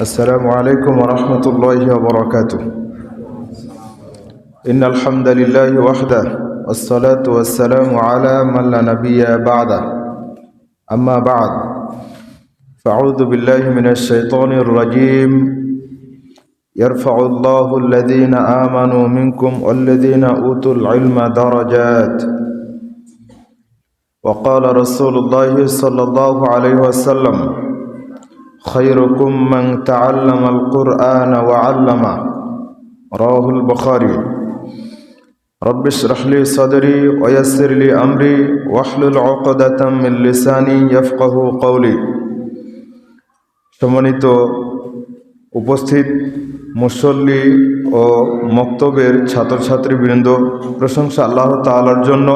السلام عليكم ورحمة الله وبركاته. إن الحمد لله وحده والصلاة والسلام على من لا نبي بعده. أما بعد فأعوذ بالله من الشيطان الرجيم. يرفع الله الذين آمنوا منكم والذين أوتوا العلم درجات. وقال رسول الله صلى الله عليه وسلم خيركم من تعلم القرآن وعلمه رواه البخاري رب اشرح لي صدري ويسر لي أمري واحلل عقدة من لساني يفقه قولي সম্মানিত উপস্থিত মুসল্লি ও মক্তবের ছাত্রছাত্রীবৃন্দ প্রশংসা আল্লাহ তাআলার জন্য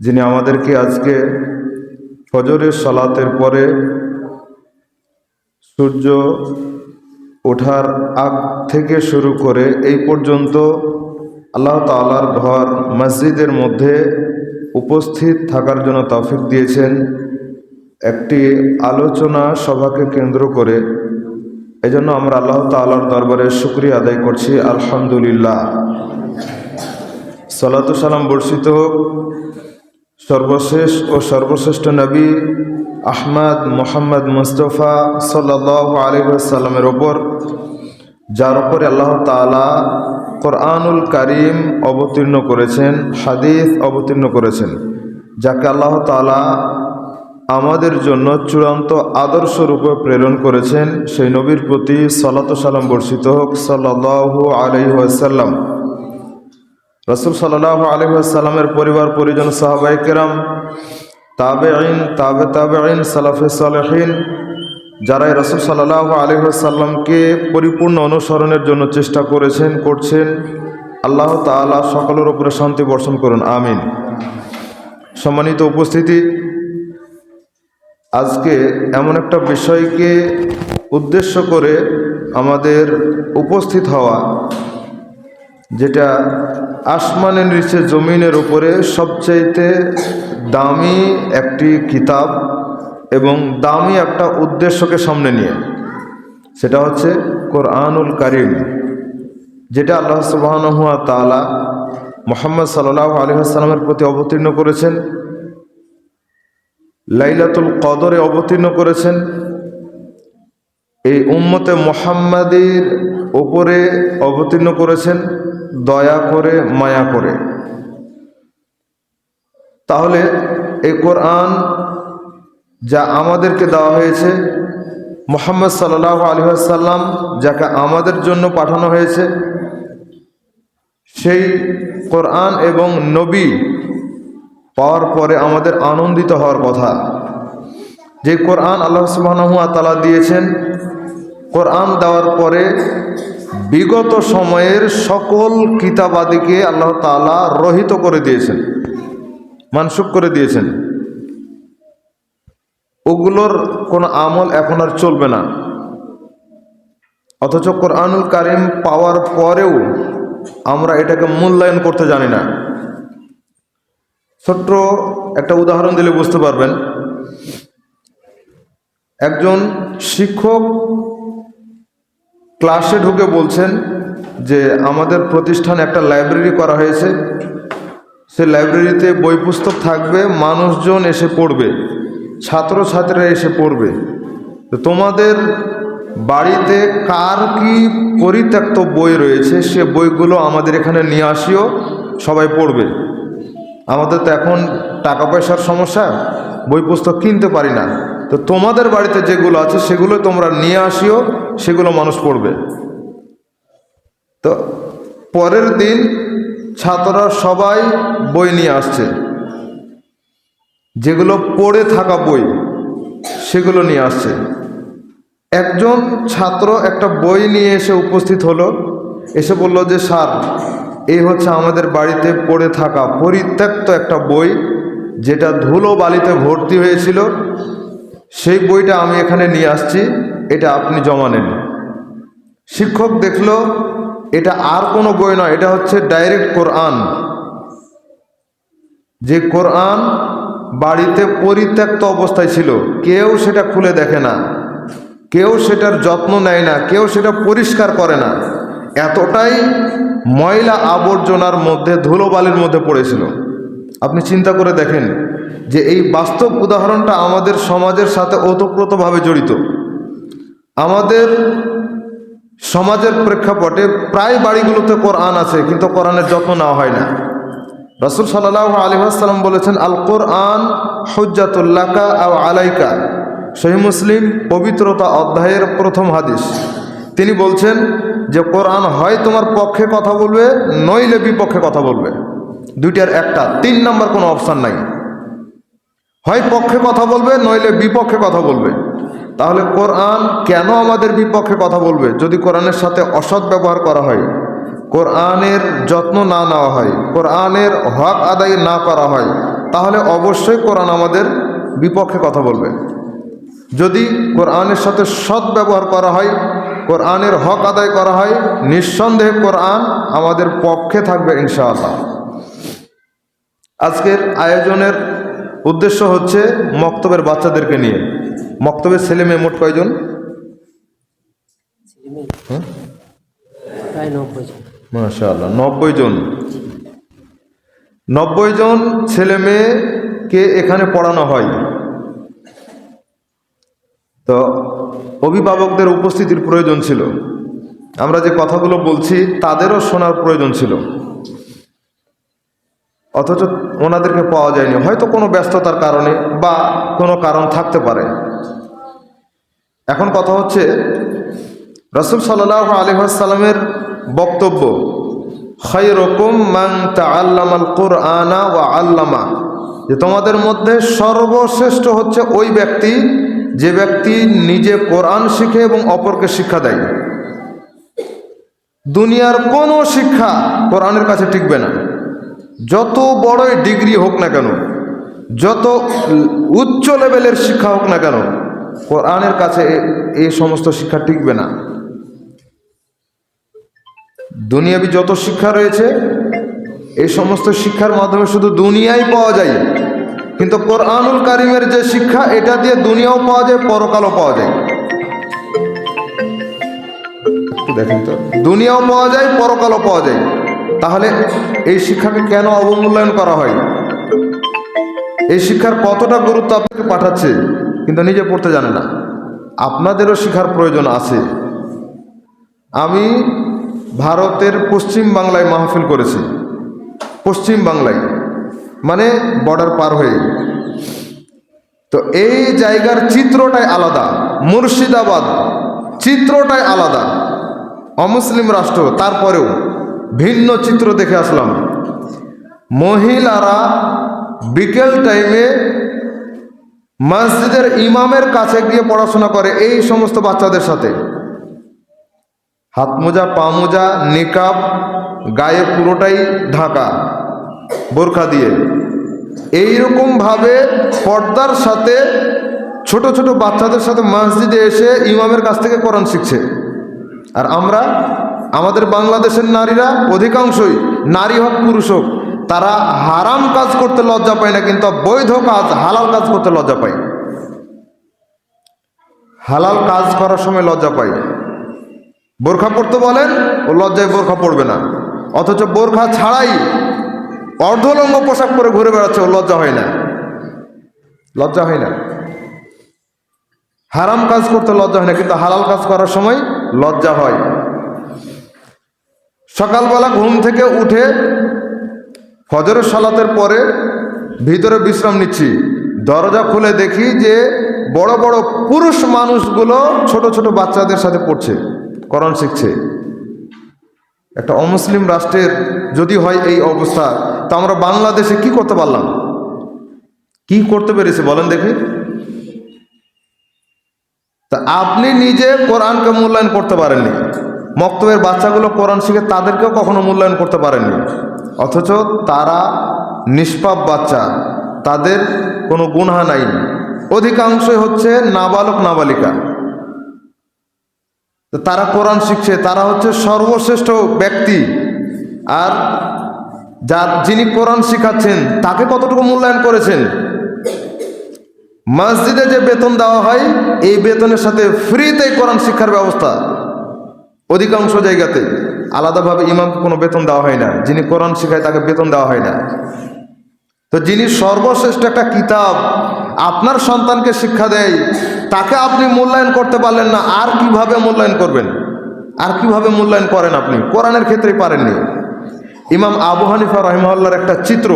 যিনি আমাদেরকে আজকে ফজরের সালাতের পরে সূর্য ওঠার আগ থেকে শুরু করে এই পর্যন্ত আল্লাহ তালার ঘর মসজিদের মধ্যে উপস্থিত থাকার জন্য তৌফিক দিয়েছেন। একটি আলোচনা সভাকে কেন্দ্র করে। এজন্য আমরা আল্লাহ তালার দরবারে শুক্রিয়া আদায় করছি। আলহামদুলিল্লাহ। সালাতু সালাম বর্ষিত হোক। সর্বশেষ ও সর্বশ্রেষ্ঠ নবী আহমদ মোহাম্মদ মুস্তফা সাল্লাহ আলিহাসাল্লামের ওপর, যার ওপরে আল্লাহ তালা কোরআনুল কারিম অবতীর্ণ করেছেন, হাদিস অবতীর্ণ করেছেন, যাকে আল্লাহ তালা আমাদের জন্য চূড়ান্ত আদর্শ রূপে প্রেরণ করেছেন, সেই নবীর প্রতি সালাত সালাম বর্ষিত হোক সাল্লাহ আলহিহাসাল্লাম রসুল সাল্লাহ আলহিহাসাল্লামের পরিবার, পরিজন সাহাবাই কেরাম তাবে আইন তাবে তাবে আইন সালাফে সালেহীন, যারাই রসুল সাল্লাহ আলহিহাসাল্লামকে পরিপূর্ণ অনুসরণের জন্য চেষ্টা করেছেন, করছেন, আল্লাহ তালা সকলের উপরে শান্তি বর্ষণ করুন, আমিন। সম্মানিত উপস্থিতি, আজকে এমন একটা বিষয়কে উদ্দেশ্য করে আমাদের উপস্থিত হওয়া যেটা আসমানের নিচে জমিনের উপরে সবচাইতে দামি একটি কিতাব এবং দামি একটা উদ্দেশ্যকে সামনে নিয়ে, সেটা হচ্ছে কোরআনুল কারিম, যেটা আল্লাহ সুবাহনুয়া তালা মোহাম্মদ সাল্লাহ আসসালামের প্রতি অবতীর্ণ করেছেন, লাইলাতুল কদরে অবতীর্ণ করেছেন। এই উম্মতে মোহাম্মদের ওপরে অবতীর্ণ করেছেন। দয়া করে, মায়া করে। তাহলে এই কোরআন যা আমাদেরকে দেওয়া হয়েছে, মোহাম্মদ সাল্লাহ আলহাসাল্লাম যাকে আমাদের জন্য পাঠানো হয়েছে, সেই কোরআন এবং নবী পাওয়ার পরে আমাদের আনন্দিত হওয়ার কথা। যে কোরআন আল্লাহ সুবাহ তালা দিয়েছেন, কোরআন দেওয়ার পরে বিগত সময়ের সকল কিতাবাদিকে আল্লাহ তালা রহিত করে দিয়েছেন মানসুক করে দিয়েছেন। ওগুলোর কোনো আমল এখন আর চলবে না। অথচ কোরআনুল কারিম পাওয়ার পরেও আমরা এটাকে মূল্যায়ন করতে জানি না। ছোট্ট একটা উদাহরণ দিলে বুঝতে পারবেন। একজন শিক্ষক ক্লাসে ঢুকে বলছেন যে আমাদের প্রতিষ্ঠানে একটা লাইব্রেরি করা হয়েছে। সে লাইব্রেরিতে বই পুস্তক থাকবে, মানুষজন এসে পড়বে, ছাত্রছাত্রীরা এসে পড়বে। তো তোমাদের বাড়িতে কার কি পরিত্যক্ত বই রয়েছে, সে বইগুলো আমাদের এখানে নিয়ে আসিও, সবাই পড়বে। আমাদের তো এখন টাকা পয়সার সমস্যা, বই পুস্তক কিনতে পারি না। তো তোমাদের বাড়িতে যেগুলো আছে সেগুলো তোমরা নিয়ে আসিও, সেগুলো মানুষ পড়বে। তো পরের দিন ছাত্ররা সবাই বই নিয়ে আসছে। যেগুলো পড়ে থাকা বই, সেগুলো নিয়ে আসছে। একজন ছাত্র একটা বই নিয়ে এসে উপস্থিত হলো, এসে বলল যে, স্যার, এই হচ্ছে আমাদের বাড়িতে পড়ে থাকা পরিত্যক্ত একটা বই, যেটা ধুলো বালিতে ভর্তি হয়েছিল সেই বইটা আমি এখানে নিয়ে আসছি, এটা আপনি জমা নেন। শিক্ষক দেখল, এটা আর কোনো বই নয়, এটা হচ্ছে ডাইরেক্ট কোরআন। যে কোরআন বাড়িতে পরিত্যক্ত অবস্থায় ছিল, কেউ সেটা খুলে দেখে না, কেউ সেটার যত্ন নেয় না, কেউ সেটা পরিষ্কার করে না। এতটাই ময়লা আবর্জনার মধ্যে, ধুলোবালির মধ্যে পড়েছিল। আপনি চিন্তা করে দেখেন যে এই বাস্তব উদাহরণটা আমাদের সমাজের সাথে ওতপ্রোতভাবে জড়িত। আমাদের সমাজের প্রেক্ষাপটে প্রায় বাড়িগুলোতে কোরআন আছে, কিন্তু কোরআনের যত্ন নেওয়া হয় না। রসুল সাল্লাহ আলহাম বলেছেন, আল কোরআন হজ্জাতুল্লাকা আও আলাইকা। সহি মুসলিম পবিত্রতা অধ্যায়ের প্রথম হাদিস। তিনি বলছেন যে, কোরআন হয় তোমার পক্ষে কথা বলবে, নইলে বিপক্ষে কথা বলবে। দুইটার একটা, তিন নম্বর কোনো অপশান নাই। হয় পক্ষে কথা বলবে, নইলে বিপক্ষে কথা বলবে। তাহলে কোরআন কেন আমাদের বিপক্ষে কথা বলবে? যদি কোরআনের সাথে অসৎ ব্যবহার করা হয়, কোরআনের যত্ন না নেওয়া হয়, কোরআনের হক আদায় না করা হয়, তাহলে অবশ্যই কোরআন আমাদের বিপক্ষে কথা বলবে। যদি কোরআনের সাথে সৎ ব্যবহার করা হয়, কোরআনের হক আদায় করা হয়, নিঃসন্দেহে কোরআন আমাদের পক্ষে থাকবে ইনশাআল্লাহ। আজকের আয়োজনের উদ্দেশ্য হচ্ছে মক্তবের বাচ্চাদেরকে নিয়ে। মক্তবের ছেলে মেয়ে মোট কয়জন? নব্বই জন। নব্বই জন ছেলে মেয়েকে এখানে পড়ানো হয়। তো অভিভাবকদের উপস্থিতির প্রয়োজন ছিল। আমরা যে কথাগুলো বলছি তাদেরও শোনার প্রয়োজন ছিল। অথচ ওনাদেরকে পাওয়া যায়নি। হয়তো কোনো ব্যস্ততার কারণে বা কোনো কারণ থাকতে পারে। এখন কথা হচ্ছে, রসুল সাল্লাহ আলহামের বক্তব্য খৈরকম মাং আল্লামাল কোরআনা ও আল্লামা। যে তোমাদের মধ্যে সর্বশ্রেষ্ঠ হচ্ছে ওই ব্যক্তি, যে ব্যক্তি নিজে কোরআন শিখে এবং অপরকে শিক্ষা দেয়। দুনিয়ার কোনো শিক্ষা কোরআনের কাছে টিকবে না। যত বড়ই ডিগ্রি হোক না কেন, যত উচ্চ লেভেলের শিক্ষা হোক না কেন, কোরআনের কাছে এই সমস্ত শিক্ষা টিকবে না। দুনিয়াবি যত শিক্ষা রয়েছে এই সমস্ত শিক্ষার মাধ্যমে শুধু দুনিয়াই পাওয়া যায়। কিন্তু কোরআনুল কারিমের যে শিক্ষা, এটা দিয়ে দুনিয়াও পাওয়া যায়, পরকালও পাওয়া যায়। দেখেন তো। দুনিয়াও পাওয়া যায়, পরকালও পাওয়া যায়। তাহলে এই শিক্ষাকে কেন অবমূল্যায়ন করা হয়? এই শিক্ষার কতটা গুরুত্ব আপনাকে পাঠাচ্ছে, কিন্তু নিজে পড়তে জানে না। আপনাদেরও শিখার প্রয়োজন আছে। আমি ভারতের পশ্চিম বাংলায় মাহফিল করেছি। পশ্চিম বাংলায় মানে বর্ডার পার হয়ে। তো এই জায়গার চিত্রটাই আলাদা, মুর্শিদাবাদ, চিত্রটাই আলাদা। অমুসলিম রাষ্ট্র, তারপরেও ভিন্ন চিত্র দেখে আসলাম। মহিলারা বিকেল টাইমে মসজিদের ইমামের কাছে গিয়ে পড়াশোনা করে এই সমস্ত বাচ্চাদের সাথে। হাত মোজা পা মোজা নিকাব, গায়ে পুরোটাই ঢাকা, বোরখা দিয়ে। এইরকম ভাবে পর্দার সাথে ছোট ছোট বাচ্চাদের সাথে মসজিদে এসে ইমামের কাছ থেকে কোরআন শিখছে। আর আমরা আমাদের বাংলাদেশের নারীরা অধিকাংশই নারী হোক, পুরুষ হোক, তারা হারাম কাজ করতে লজ্জা পায় না, কিন্তু বৈধ কাজ, হালাল কাজ করতে লজ্জা পায়। হালাল কাজ করার সময় লজ্জা পায়। বোরখা পড়তে বলেন, ও লজ্জায় বোরখা পড়বে না। অথচ বোরখা ছাড়াই অর্ধলঙ্গ পোশাক পরে ঘুরে বেড়াচ্ছে, ও লজ্জা হয় না। লজ্জা হয় না। হারাম কাজ করতে লজ্জা হয় না, কিন্তু হালাল কাজ করার সময় লজ্জা হয়। সকালবেলা ঘুম থেকে উঠে ফজরের সালাতের পরে ভিতরে বিশ্রাম নিচ্ছি। দরজা খুলে দেখি যে বড় বড় পুরুষ মানুষগুলো ছোট ছোট বাচ্চাদের সাথে পড়ছে করণ শিখছে। একটা অমুসলিম রাষ্ট্রের যদি হয় এই অবস্থা, তা আমরা বাংলাদেশে কি করতে পারলাম? কি করতে পেরেছি বলেন দেখি। তা আপনি নিজে কোরআনকে মূল্যায়ন করতে পারেননি। মক্তবের বাচ্চাগুলো কোরআন শিখে তাদেরকেও কখনো মূল্যায়ন করতে পারেননি। অথচ তারা নিষ্পাপ বাচ্চা, তাদের কোনো গুণহা নাই। অধিকাংশই হচ্ছে নাবালক নাবালিকা। তারা কোরআন শিখছে, তারা হচ্ছে সর্বশ্রেষ্ঠ ব্যক্তি। আর যার যিনি কোরআন শিখাচ্ছেন, তাকে কতটুকু মূল্যায়ন করেছেন? মসজিদে যে বেতন দেওয়া হয়, এই বেতনের সাথে ফ্রিতে কোরআন শিক্ষার ব্যবস্থা। অধিকাংশ জায়গাতে আলাদাভাবে ইমামকে কোনো বেতন দেওয়া হয় না, যিনি কোরআন শিখায় তাকে বেতন দেওয়া হয় না। তো যিনি সর্বশ্রেষ্ঠ একটা কিতাব আপনার সন্তানকে শিক্ষা দেয়, তাকে আপনি মূল্যায়ন করতে পারলেন না, আর কীভাবে মূল্যায়ন করবেন? আর কীভাবে মূল্যায়ন করেন আপনি? কোরআনের ক্ষেত্রেই পারেননি। ইমাম আবু হানিফা রহিমহল্লার একটা চিত্র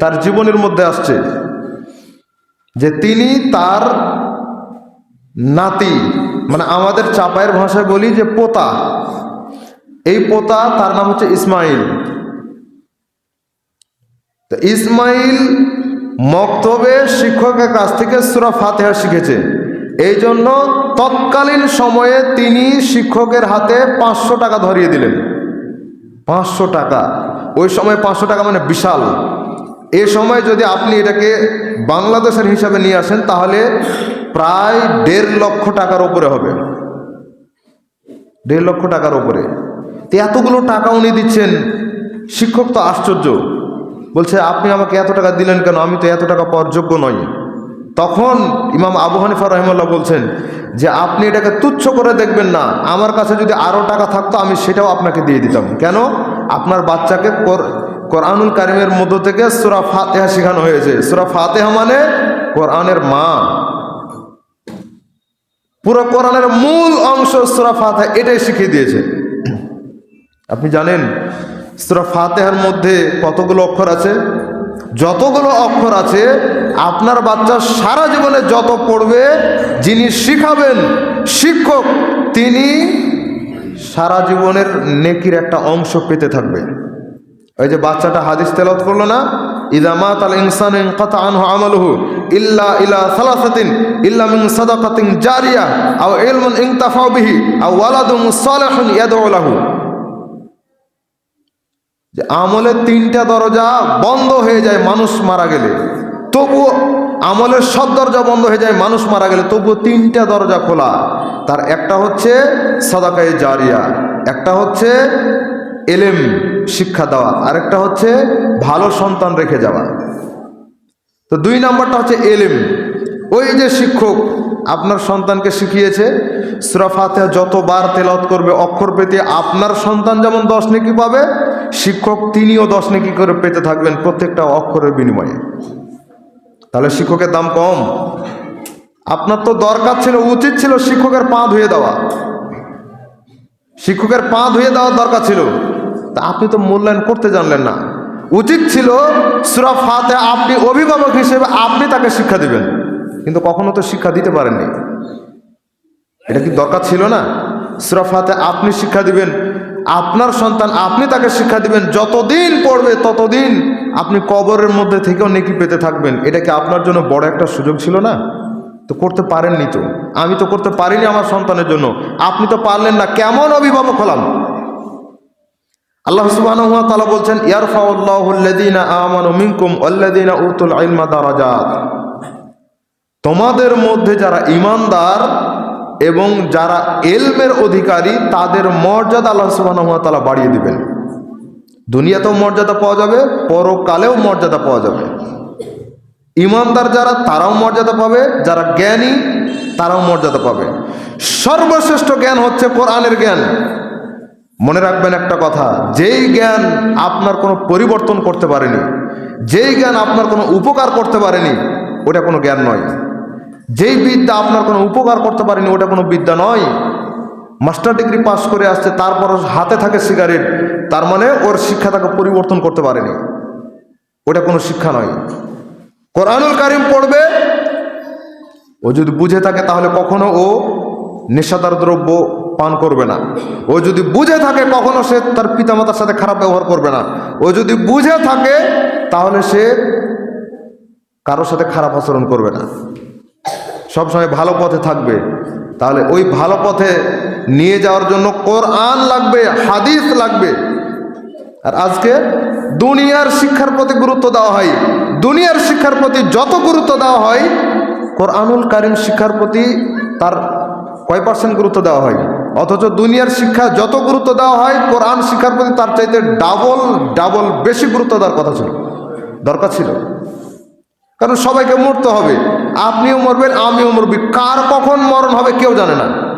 তার জীবনের মধ্যে আসছে, যে তিনি তার নাতি মানে আমাদের চাপায়ের ভাষায় বলি যে পোতা। এই পোতা তার নাম হচ্ছে ইসমাইল। ইসমাইল মক্তবে শিক্ষকের কাছ থেকে সুরা ফাতেহা শিখেছে। এই জন্য তৎকালীন সময়ে তিনি শিক্ষকের হাতে পাঁচশো টাকা ধরিয়ে দিলেন। পাঁচশো টাকা। ওই সময় পাঁচশো টাকা মানে বিশাল। এ সময় যদি আপনি এটাকে বাংলাদেশের হিসাবে নিয়ে আসেন, তাহলে প্রায় দেড় লক্ষ টাকার উপরে হবে। দেড় লক্ষ টাকার উপরে। তো এতগুলো টাকা উনি দিচ্ছেন, শিক্ষক তো আশ্চর্য। বলছে, আপনি আমাকে এত টাকা দিলেন কেন? আমি তো এত টাকা পাওয়ার যোগ্য নই। তখন ইমাম আবু হানিফা রহিমুল্লাহ বলছেন যে, আপনি এটাকে তুচ্ছ করে দেখবেন না। আমার কাছে যদি আরও টাকা থাকতো, আমি সেটাও আপনাকে দিয়ে দিতাম। কেন? আপনার বাচ্চাকে কোরআনুল কারিমের মধ্য থেকে সুরা ফাতেহা শেখানো হয়েছে। সুরা ফাতেহা মানে কোরআনের মা। পুরো কোরআনের মূল অংশ সুরা ফাতেহা এটাই শিখিয়ে দিয়েছে। আপনি জানেন, সুরা ফাতেহার মধ্যে কতগুলো অক্ষর আছে? যতগুলো অক্ষর আছে, আপনার বাচ্চা সারা জীবনে যত পড়বে, যিনি শিখাবেন শিক্ষক, তিনি সারা জীবনের নেকির একটা অংশ পেতে থাকবে। ওই যে বাচ্চাটা হাদিস তেলত করল না ইনসান ইল্লা ইলা জারিয়া যে আমলের তিনটা দরজা বন্ধ হয়ে যায়, মানুষ মারা গেলে। তবুও আমলের সব দরজা বন্ধ হয়ে যায়, মানুষ মারা গেলে। তবুও তিনটা দরজা খোলা। তার একটা হচ্ছে সদাকায়ে জারিয়া, একটা হচ্ছে এলেম। শিক্ষা দেওয়া। আরেকটা হচ্ছে ভালো সন্তান রেখে যাওয়া। তো দুই নম্বরটা হচ্ছে এলেম। ওই যে শিক্ষক আপনার সন্তানকে শিখিয়েছে সুরাফাতে যতবার তেলাওয়াত করবে অক্ষর পেতে আপনার সন্তান যেমন দশ নেকি পাবে, শিক্ষক তিনিও দশ নেকি করে পেতে থাকবেন প্রত্যেকটা অক্ষরের বিনিময়ে। তাহলে শিক্ষকের দাম কম। আপনার তো দরকার ছিল, উচিত ছিল শিক্ষকের পা ধুয়ে দেওয়া। শিক্ষকের পা ধুয়ে দেওয়ার দরকার ছিল। তা আপনি তো মূল্যায়ন করতে জানলেন না। উচিত ছিল সুরা ফাতে আপনি অভিভাবক হিসেবে আপনি তাকে শিক্ষা দিবেন। কিন্তু কখনো তো শিক্ষা দিতে পারেননি। এটা কি দরকার ছিল না? সুরা ফাতে আপনি শিক্ষা দিবেন, আপনার সন্তান আপনি তাকে শিক্ষা দিবেন, যতদিন পড়বে ততদিন আপনি কবরের মধ্যে থেকেও নেকি পেতে থাকবেন। এটা কি আপনার জন্য বড় একটা সুযোগ ছিল না? তো করতে পারেননি তো। আমি তো করতে পারিনি আমার সন্তানের জন্য। আপনি তো পারলেন না, কেমন অভিভাবক হলাম? আল্লাহ তাআলা বলছেন তোমাদের মধ্যে যারা ইমানদার এবং যারা এলমের অধিকারী, তাদের মর্যাদা আল্লাহ তাআলা বাড়িয়ে দিবেন। দুনিয়াতেও মর্যাদা পাওয়া যাবে, পরকালেও মর্যাদা পাওয়া যাবে। ইমানদার যারা, তারাও মর্যাদা পাবে, যারা জ্ঞানী, তারাও মর্যাদা পাবে। সর্বশ্রেষ্ঠ জ্ঞান হচ্ছে কোরআনের জ্ঞান। মনে রাখবেন একটা কথা, যেই জ্ঞান আপনার কোনো পরিবর্তন করতে পারেনি, যেই জ্ঞান আপনার কোনো উপকার করতে পারেনি, ওটা কোনো জ্ঞান নয়। যেই বিদ্যা আপনার কোনো উপকার করতে পারেনি, ওটা কোনো বিদ্যা নয়। মাস্টার ডিগ্রি পাস করে আসছে, তারপর হাতে থাকে সিগারেট, তার মানে ওর শিক্ষা তাকে পরিবর্তন করতে পারেনি। ওটা কোনো শিক্ষা নয়। কোরআনুল কারিম পড়বে, ও যদি বুঝে থাকে, তাহলে কখনো ও নেশাদার দ্রব্য পান করবে না। ও যদি বুঝে থাকে কখনো সে তার পিতামাতার সাথে খারাপ ব্যবহার করবে না। ও যদি বুঝে থাকে, তাহলে সে কারোর সাথে খারাপ আচরণ করবে না। সবসময় ভালো পথে থাকবে। তাহলে ওই ভালো পথে নিয়ে যাওয়ার জন্য কোরআন লাগবে, হাদিস লাগবে। আর আজকে দুনিয়ার শিক্ষার প্রতি গুরুত্ব দেওয়া হয়। দুনিয়ার শিক্ষার প্রতি যত গুরুত্ব দেওয়া হয়, কোরআনুল কারিম শিক্ষার প্রতি তার কয় পার্সেন্ট গুরুত্ব দেওয়া হয়? অথচ দুনিয়ার শিক্ষা যত গুরুত্ব দেওয়া হয়, কোরআন শিক্ষার প্রতি তার চাইতে ডাবল ডাবল বেশি গুরুত্ব দেওয়ার কথা ছিল। দরকার ছিল। কারণ সবাইকে মরতে হবে। আপনিও মরবেন, আমিও মরবি। কার কখন মরণ হবে কেউ জানে না।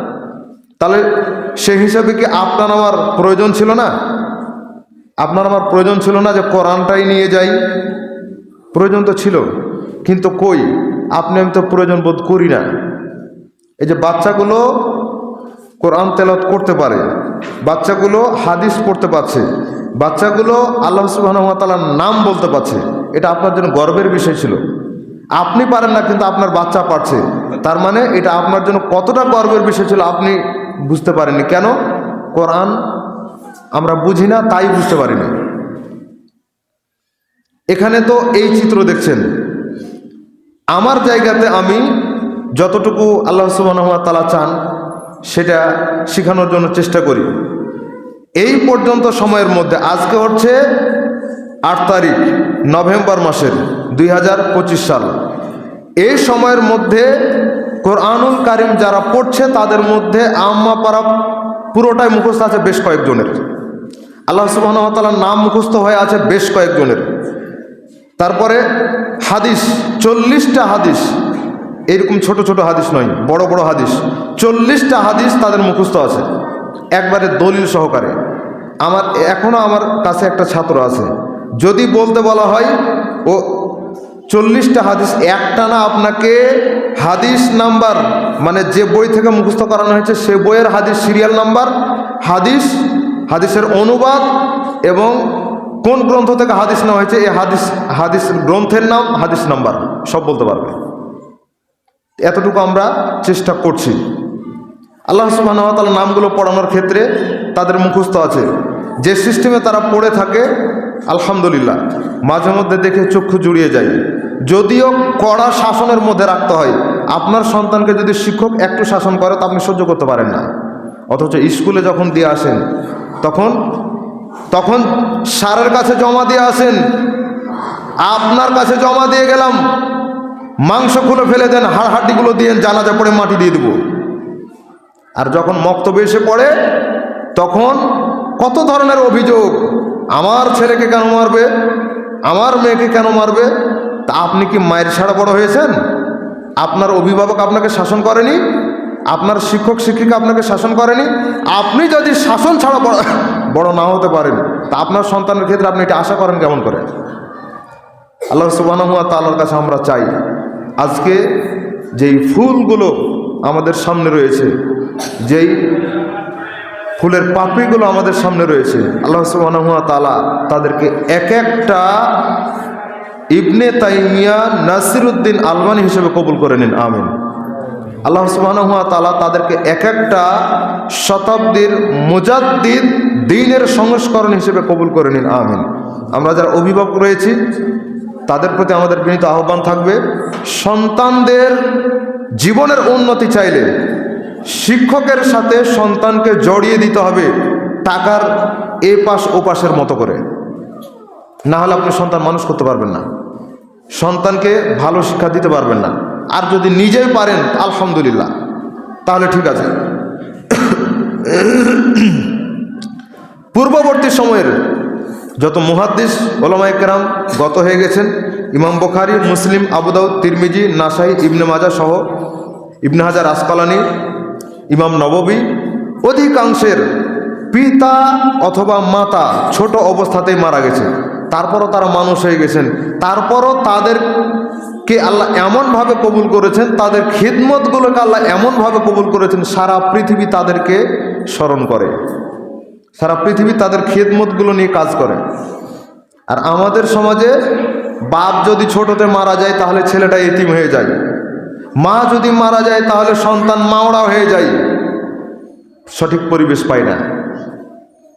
তাহলে সেই হিসাবে কি আপনার আমার প্রয়োজন ছিল না? আপনার আমার প্রয়োজন ছিল না যে কোরআনটাই নিয়ে যাই? প্রয়োজন তো ছিল। কিন্তু কই? আপনি আমি তো প্রয়োজন বোধ করি না। এই যে বাচ্চাগুলো কোরআন তেলত করতে পারে, বাচ্চাগুলো হাদিস পড়তে পারছে, বাচ্চাগুলো আল্লাহ সুবাহতালার নাম বলতে পারছে, এটা আপনার জন্য গর্বের বিষয় ছিল। আপনি পারেন না, কিন্তু আপনার বাচ্চা পারছে। তার মানে এটা আপনার জন্য কতটা গর্বের বিষয় ছিল আপনি বুঝতে পারেননি। কেন? কোরআন আমরা বুঝি না, তাই বুঝতে পারিনি। এখানে তো এই চিত্র দেখছেন। আমার জায়গাতে আমি যতটুকু আল্লাহ সুবাহতালা চান, সেটা শেখানোর জন্য চেষ্টা করি। এই পর্যন্ত সময়ের মধ্যে, আজকে হচ্ছে আট তারিখ, নভেম্বর মাসের দুই হাজার পঁচিশ সাল। এই সময়ের মধ্যে কোরআনুল কারিম যারা পড়ছে, তাদের মধ্যে আম্মা পাড়া পুরোটাই মুখস্থ আছে বেশ কয়েকজনের। আল্লাহ সুবাহতালার নাম মুখস্থ হয়ে আছে বেশ কয়েকজনের। তারপরে হাদিস, চল্লিশটা হাদিস এরকম ছোট ছোট হাদিস নয়, বড় বড় হাদিস। চল্লিশটা হাদিস তাদের মুখস্থ আছে, একবারে দলিল সহকারে। আমার এখনও আমার কাছে একটা ছাত্র আছে। যদি বলতে বলা হয়, ও চল্লিশটা হাদিস, একটা না আপনাকে হাদিস নাম্বার মানে যে বই থেকে মুখস্থ করানো হয়েছে, সে বইয়ের হাদিস সিরিয়াল নাম্বার, হাদিস, হাদিসের অনুবাদ এবং কোন গ্রন্থ থেকে হাদিস নেওয়া হয়েছে, এই হাদিস হাদিস গ্রন্থের নাম, হাদিস নাম্বার, সব বলতে পারবে। এতটুকু আমরা চেষ্টা করছি। আল্লাহ সুবাহতাল নামগুলো পড়ানোর ক্ষেত্রে তাদের মুখস্থ আছে। যে সিস্টেমে তারা পড়ে থাকে, আলহামদুলিল্লাহ। মাঝে মধ্যে দেখে চক্ষু জুড়িয়ে যায়। যদিও কড়া শাসনের মধ্যে রাখতে হয়। আপনার সন্তানকে যদি শিক্ষক একটু শাসন করে, তা আপনি সহ্য করতে পারেন না। অথচ স্কুলে যখন দিয়ে আসেন, তখন তখন সারের কাছে জমা দিয়ে আসেন, আপনার কাছে জমা দিয়ে গেলাম। মাংস খুলে ফেলে দেন হাড় দিয়ে জানাজা পড়ে মাটি দিয়ে দেবো। আর যখন মক্তব্য এসে পড়ে, তখন কত ধরনের অভিযোগ, আমার ছেলেকে কেন মারবে, আমার মেয়েকে কেন মারবে, তা আপনি কি মায়ের ছাড়া বড় হয়েছেন? আপনার অভিভাবক আপনাকে শাসন করেনি? আপনার শিক্ষক, শিক্ষিকা আপনাকে শাসন করেনি? আপনি যদি শাসন ছাড়া বড় বড় না হতে পারেন, তা আপনার সন্তানের ক্ষেত্রে আপনি এটা আশা করেন কেমন করে? আল্লাহ সুবাহ তাল্লার কাছে আমরা চাই আজকে যেই ফুলগুলো আমাদের সামনে রয়েছে, যেই ফুলের পাপড়িগুলো আমাদের সামনে রয়েছে, আল্লাহ সুবাহ তালা তাদেরকে এক একটা ইবনে তাইমিয়া নাসিরুদ্দিন আলমানি হিসেবে কবুল করে নিন, আমিন। আল্লাহ সুবাহ তালা তাদেরকে এক একটা শতাব্দীর মুজাদ্দিদ দিনের সংস্করণ হিসেবে কবুল করে নিন, আমিন। আমরা যারা অভিভাবক রয়েছি তাদের প্রতি আমাদের বিনীত আহ্বান থাকবে, সন্তানদের জীবনের উন্নতি চাইলে শিক্ষকের সাথে সন্তানকে জড়িয়ে দিতে হবে টাকার এ পাশ ও পাশের মতো করে। না হলে আপনি সন্তান মানুষ করতে পারবেন না। সন্তানকে ভালো শিক্ষা দিতে পারবেন না। আর যদি নিজেই পারেন, আলহামদুলিল্লাহ। তাহলে ঠিক আছে। পূর্ববর্তী সময়ের যত মুহাদ্দিস ওলামাইকেরাম গত হয়ে গেছেন, ইমাম বখারি, মুসলিম আবুদাউদ তিরমিজি, নাসাই, ইবনে মাজা সহ ইবনে হাজার আসকালানি, ইমাম নববী, অধিকাংশের পিতা অথবা মাতা ছোট অবস্থাতেই মারা গেছে তারপরও তারা মানুষ হয়ে গেছেন। তারপরও তাদেরকে আল্লাহ এমনভাবে কবুল করেছেন, তাদের খিদমতগুলোকে আল্লাহ এমনভাবে কবুল করেছেন, সারা পৃথিবী তাদেরকে স্মরণ করে। সারা পৃথিবী তাদের খেদমতগুলো নিয়ে কাজ করে। আর আমাদের সমাজে বাপ যদি ছোটতে মারা যায়, তাহলে ছেলেটা এতিম হয়ে যায়। মা যদি মারা যায়, তাহলে সন্তান মাওড়া হয়ে যায়। সঠিক পরিবেশ পায় না।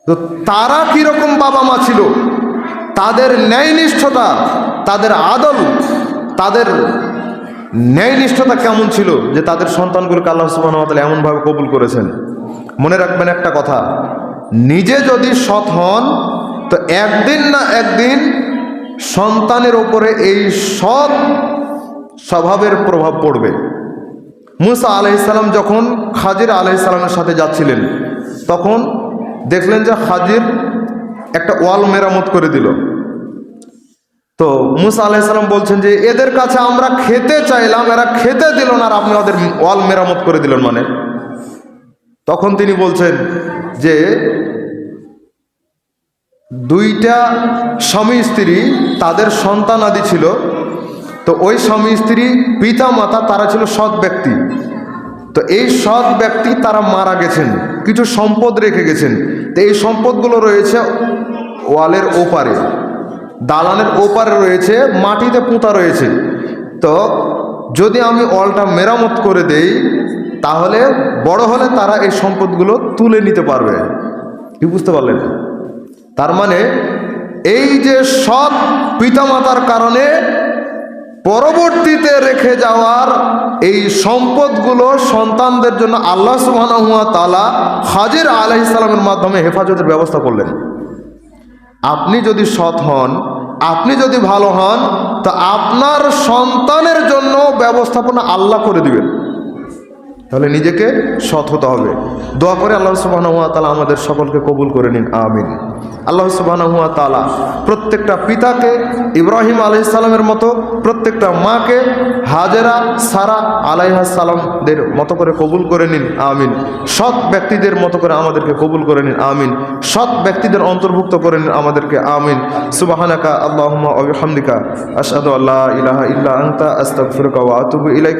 তো তারা কীরকম বাবা মা ছিল? তাদের ন্যায়নিষ্ঠতা, তাদের আদল, তাদের ন্যায়নিষ্ঠতা কেমন ছিল যে তাদের সন্তানগুলোকে আল্লাহ সুবাহ এমনভাবে কবুল করেছেন? মনে রাখবেন একটা কথা। নিজে যদি সৎ হন, তো একদিন না একদিন সন্তানের ওপরে এই সৎ স্বভাবের প্রভাব পড়বে। মুসা আলাইসাল্লাম যখন খাজির আলাইসাল্লামের সাথে যাচ্ছিলেন, তখন দেখলেন যে খাজির একটা ওয়াল মেরামত করে দিল। তো মুসা আলাইসাল্লাম বলছেন যে, এদের কাছে আমরা খেতে চাইলাম, এরা খেতে দিল না আর আপনি ওদের ওয়াল মেরামত করে দিলেন মানে? তখন তিনি বলছেন যে দুইটা স্বামী স্ত্রী তাদের সন্তান আদি ছিল, তো ওই স্বামী স্ত্রী পিতা মাতা তারা ছিল সৎ ব্যক্তি। তো এই সৎ ব্যক্তি তারা মারা গেছেন, কিছু সম্পদ রেখে গেছেন। তো এই সম্পদগুলো রয়েছে ওয়ালের ওপারে, দালানের ওপারে রয়েছে, মাটিতে পুঁতা রয়েছে। তো যদি আমি ওয়ালটা মেরামত করে দেই তাহলে বড় হলে তারা এই সম্পদগুলো তুলে নিতে পারবে। কি বুঝতে পারলেন? তার মানে এই যে সৎ পিতামাতার কারণে পরবর্তীতে রেখে যাওয়ার এই সম্পদগুলো সন্তানদের জন্য আল্লাহ সুবাহ তালা হাজির আলাহ ইসলামের মাধ্যমে হেফাজতের ব্যবস্থা করলেন। আপনি যদি সৎ হন, আপনি যদি ভালো হন, তা আপনার সন্তানের জন্য ব্যবস্থাপনা আল্লাহ করে দিবেন। তাহলে নিজেকে সৎ হতে হবে। দোয়া করে আল্লাহ সুবাহ তালা আমাদের সকলকে কবুল করে নিন, আমিন। আল্লাহ সুবাহ তালা প্রত্যেকটা পিতাকে ইব্রাহিম আলহিসাল্লামের মতো প্রত্যেকটা মাকে হাজেরা সারা আলাইহাসাল্লামদের মতো করে কবুল করে নিন, আমিন। সৎ ব্যক্তিদের মতো করে আমাদেরকে কবুল করে নিন, আমিন। সৎ ব্যক্তিদের অন্তর্ভুক্ত করে নিন আমাদেরকে, আমিন। সুবাহানাকা আল্লাহুম্মা আবিহামদিকা আশহাদু আল্লা ইলাহা ইল্লা আনতা, আস্তাগফিরুকা ওয়া আতুবু ইলাইক।